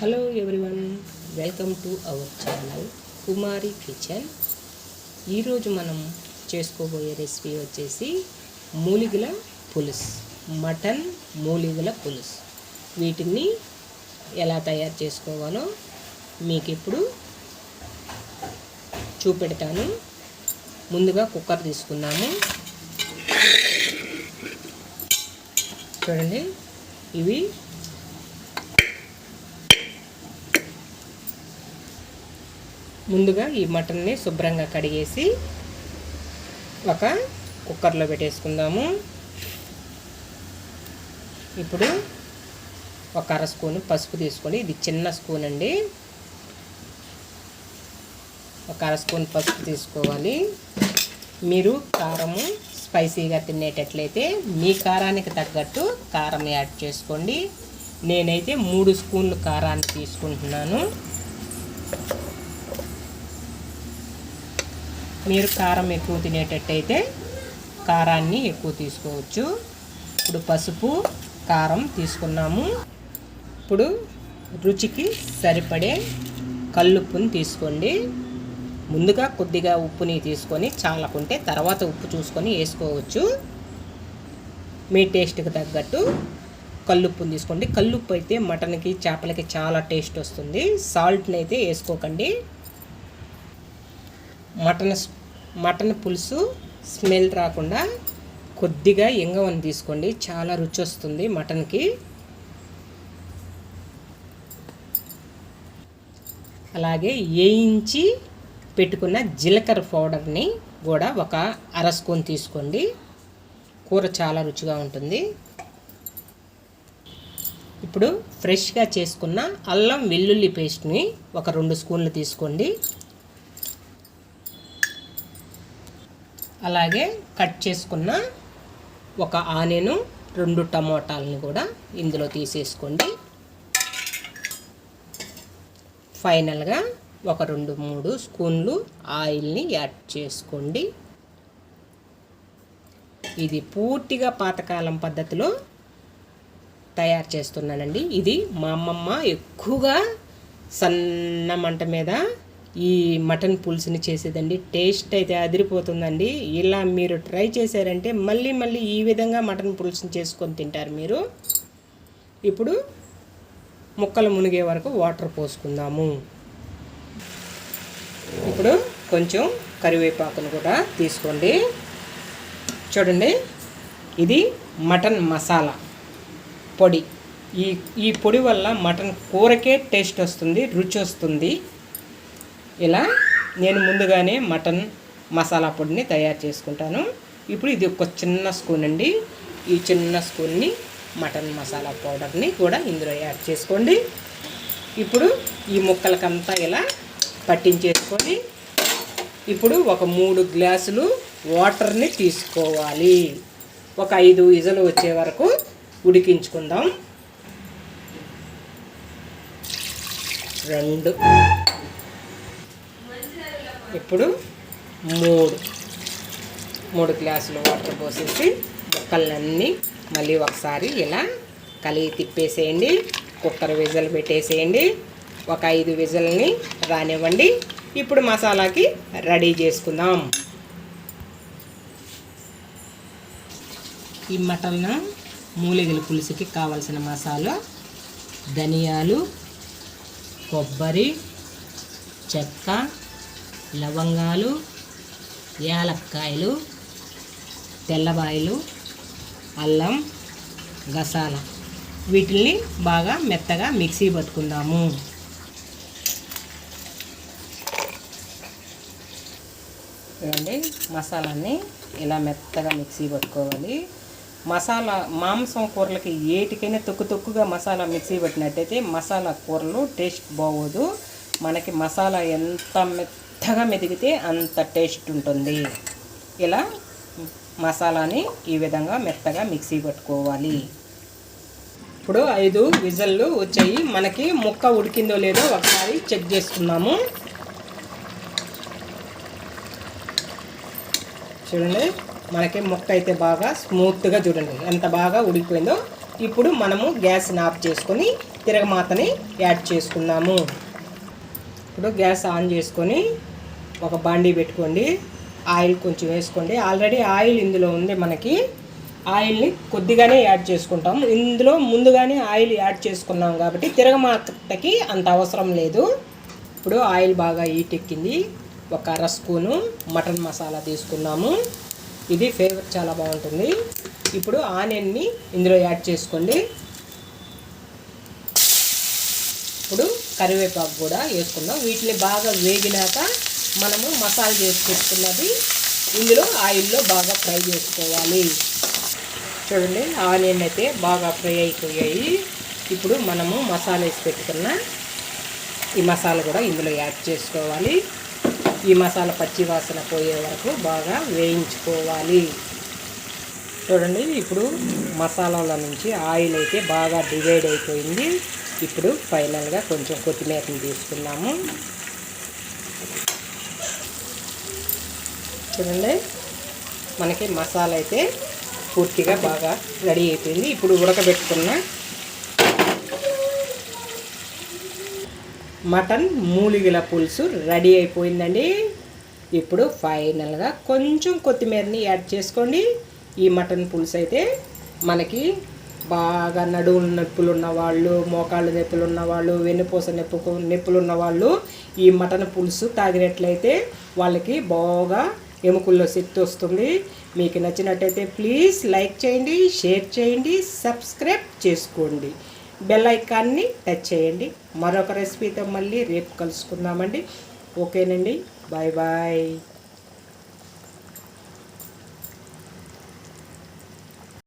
Hello everyone welcome to our channel Kumari kitchen ఈరోజు మనం చేసుకోబోయే రెసిపీ వచ్చేసి మూలిగల పులుసు మటన్ మూలిగల పులుసు. వీటిని ఎలా తయారు చేసుకోవాలో మీకు ఇప్పుడు చూపెడతాను. ముందుగా కుక్కర్ తీసుకున్నాము చూడండి ఇవి ముందుగా ఈ మటన్ని శుభ్రంగా కడిగేసి ఒక కుక్కర్లో పెట్టేసుకుందాము. ఇప్పుడు ఒక అర స్పూన్ పసుపు తీసుకొని ఇది చిన్న స్పూన్ అండి. ఒక అర స్పూన్ పసుపు తీసుకోవాలి. మీరు కారము స్పైసీగా తినేటట్లయితే మీ కారానికి తగ్గట్టు కారం యాడ్ చేసుకోండి. నేనైతే మూడు స్పూన్లు కారాన్ని తీసుకుంటున్నాను. మీరు కారం ఎక్కువ తినేటట్టయితే కారాన్ని ఎక్కువ తీసుకోవచ్చు. ఇప్పుడు పసుపు కారం తీసుకున్నాము. ఇప్పుడు రుచికి సరిపడే కల్లుప్పుని తీసుకోండి. ముందుగా కొద్దిగా ఉప్పుని తీసుకొని చాలకుంటే తర్వాత ఉప్పు చూసుకొని వేసుకోవచ్చు. మీ టేస్ట్కి తగ్గట్టు కల్లుప్పుని తీసుకోండి. కల్లుప్పు అయితే మటన్కి చేపలకి చాలా టేస్ట్ వస్తుంది. సాల్ట్ని అయితే వేసుకోకండి. మటన్ మటన్ పులుసు స్మెల్ రాకుండా కొద్దిగా ఎంగవని తీసుకోండి. చాలా రుచి వస్తుంది మటన్కి. అలాగే వేయించి పెట్టుకున్న జీలకర్ర పౌడర్ని కూడా ఒక అర స్పూన్ తీసుకోండి. కూర చాలా రుచిగా ఉంటుంది. ఇప్పుడు ఫ్రెష్గా చేసుకున్న అల్లం వెల్లుల్లి పేస్ట్ని ఒక రెండు స్పూన్లు తీసుకోండి. అలాగే కట్ చేసుకున్న ఒక ఆనియను రెండు టమోటాలని కూడా ఇందులో తీసేసుకోండి. ఫైనల్గా ఒక రెండు మూడు స్పూన్లు ఆయిల్ని యాడ్ చేసుకోండి. ఇది పూర్తిగా పాతకాలం పద్ధతిలో తయారు చేస్తున్నానండి. ఇది మా అమ్మమ్మ ఎక్కువగా సన్న మంట మీద ఈ మటన్ పులుసుని చేసేదండి. టేస్ట్ అయితే అదిరిపోతుందండి. ఇలా మీరు ట్రై చేశారంటే మళ్ళీ మళ్ళీ ఈ విధంగా మటన్ పులుసుని చేసుకొని తింటారు మీరు. ఇప్పుడు ముక్కలు మునిగే వరకు వాటర్ పోసుకుందాము. ఇప్పుడు కొంచెం కరివేపాకును కూడా తీసుకోండి. చూడండి ఇది మటన్ మసాలా పొడి. ఈ ఈ పొడి వల్ల మటన్ కూరకే టేస్ట్ వస్తుంది రుచి వస్తుంది. ఇలా నేను ముందుగానే మటన్ మసాలా పొడిని తయారు చేసుకుంటాను. ఇప్పుడు ఇది ఒక చిన్న స్పూన్ అండి. ఈ చిన్న స్పూన్ని మటన్ మసాలా పౌడర్ని కూడా ఇందులో యాడ్ చేసుకోండి. ఇప్పుడు ఈ ముక్కలకంతా ఇలా పట్టించేసుకొని ఇప్పుడు ఒక మూడు గ్లాసులు వాటర్ని తీసుకోవాలి. ఒక ఐదు ఇజలు వచ్చే వరకు ఉడికించుకుందాం. రెండు ఇప్పుడు మూడు. మూడు గ్లాసులు వాటర్ పోసేసి ముక్కలన్నీ మళ్ళీ ఒకసారి ఇలా కలిగి తిప్పేసేయండి. కుక్కర్ విజల్ పెట్టేసేయండి. ఒక ఐదు విజల్ని రానివ్వండి. ఇప్పుడు మసాలాకి రెడీ చేసుకుందాం. ఈ మటన్ మూలిగల పులుసుకి కావలసిన మసాలా ధనియాలు కొబ్బరి చెక్క లవంగాలు యాలక్కాయలు తెల్లబాయలు అల్లం గసాల. వీటిల్ని బాగా మెత్తగా మిక్సీ పట్టుకుందాము. చూడండి మసాలాన్ని ఇలా మెత్తగా మిక్సీ పట్టుకోవాలి. మసాలా మాంసం కూరలకి ఏటికైనా తొక్కు తొక్కుగా మసాలా మిక్సీ పట్టినట్టయితే మసాలా కూరలు టేస్ట్ బాగోదు. మనకి మసాలా ఎంత మెత్తగా మెదిగితే అంత టేస్ట్ ఉంటుంది. ఇలా మసాలాని ఈ విధంగా మెత్తగా మిక్సీ పట్టుకోవాలి. ఇప్పుడు ఐదు విజల్లు వచ్చాయి. మనకి ముక్క ఉడికిందో లేదో ఒకసారి చెక్ చేసుకున్నాము చూడండి మనకి ముక్క అయితే బాగా స్మూత్గా చూడండి ఎంత బాగా ఉడికిపోయిందో. ఇప్పుడు మనము గ్యాస్ని ఆఫ్ చేసుకొని తిరగమాతని యాడ్ చేసుకుందాము. ఇప్పుడు గ్యాస్ ఆన్ చేసుకొని ఒక బాండీ పెట్టుకోండి. ఆయిల్ కొంచెం వేసుకోండి. ఆల్రెడీ ఆయిల్ ఇందులో ఉంది మనకి. ఆయిల్ని కొద్దిగానే యాడ్ చేసుకుంటాము ఇందులో ముందుగానే ఆయిల్ యాడ్ చేసుకున్నాం కాబట్టి తిరగమాతకి అంత అవసరం లేదు. ఇప్పుడు ఆయిల్ బాగా హీట్ ఎక్కింది. ఒక అర స్పూను మటన్ మసాలా తీసుకున్నాము. ఇది ఫ్లేవర్ చాలా బాగుంటుంది. ఇప్పుడు ఆనియన్ని ఇందులో యాడ్ చేసుకోండి. ఇప్పుడు కరివేపాకు కూడా వేసుకుందాం. వీటిని బాగా వేగినాక మనము మసాలా చేసి పెట్టుకున్నది ఇందులో ఆయిల్లో బాగా ఫ్రై చేసుకోవాలి. చూడండి ఆనియన్ అయితే బాగా ఫ్రై అయిపోయాయి. ఇప్పుడు మనము మసాలా వేసి పెట్టుకున్న ఈ మసాలా కూడా ఇందులో యాడ్ చేసుకోవాలి. ఈ మసాలా పచ్చి వాసన పోయే వరకు బాగా వేయించుకోవాలి. చూడండి ఇప్పుడు మసాలాల నుంచి ఆయిల్ అయితే బాగా డివైడ్ అయిపోయింది. ఇప్పుడు ఫైనల్గా కొంచెం కొత్తిమీరని తీసుకున్నాము. చూడండి. మనకి మసాలా అయితే పూర్తిగా బాగా రెడీ అయిపోయింది. ఇప్పుడు ఉడకబెట్టుకున్న మటన్ మూలిగల పులుసు రెడీ అయిపోయిందండి. ఇప్పుడు ఫైనల్గా కొంచెం కొత్తిమీరని యాడ్ చేసుకోండి. ఈ మటన్ పులుసు అయితే మనకి బాగా నడువు నొప్పులు ఉన్నవాళ్ళు మోకాళ్ళు నొప్పులు ఉన్నవాళ్ళు వెన్నుపూస నొప్పు నొప్పులు ఉన్నవాళ్ళు ఈ మటన్ పులుసు తాగినట్లయితే వాళ్ళకి బాగా ఎముకల్లో శక్తి వస్తుంది. మీకు నచ్చినట్టయితే ప్లీజ్ లైక్ చేయండి షేర్ చేయండి సబ్స్క్రైబ్ చేసుకోండి. బెల్ ఐకాన్ని టచ్ చేయండి. మరొక రెసిపీతో మళ్ళీ రేపు కలుసుకుందామండి. ఓకేనండి. Bye bye.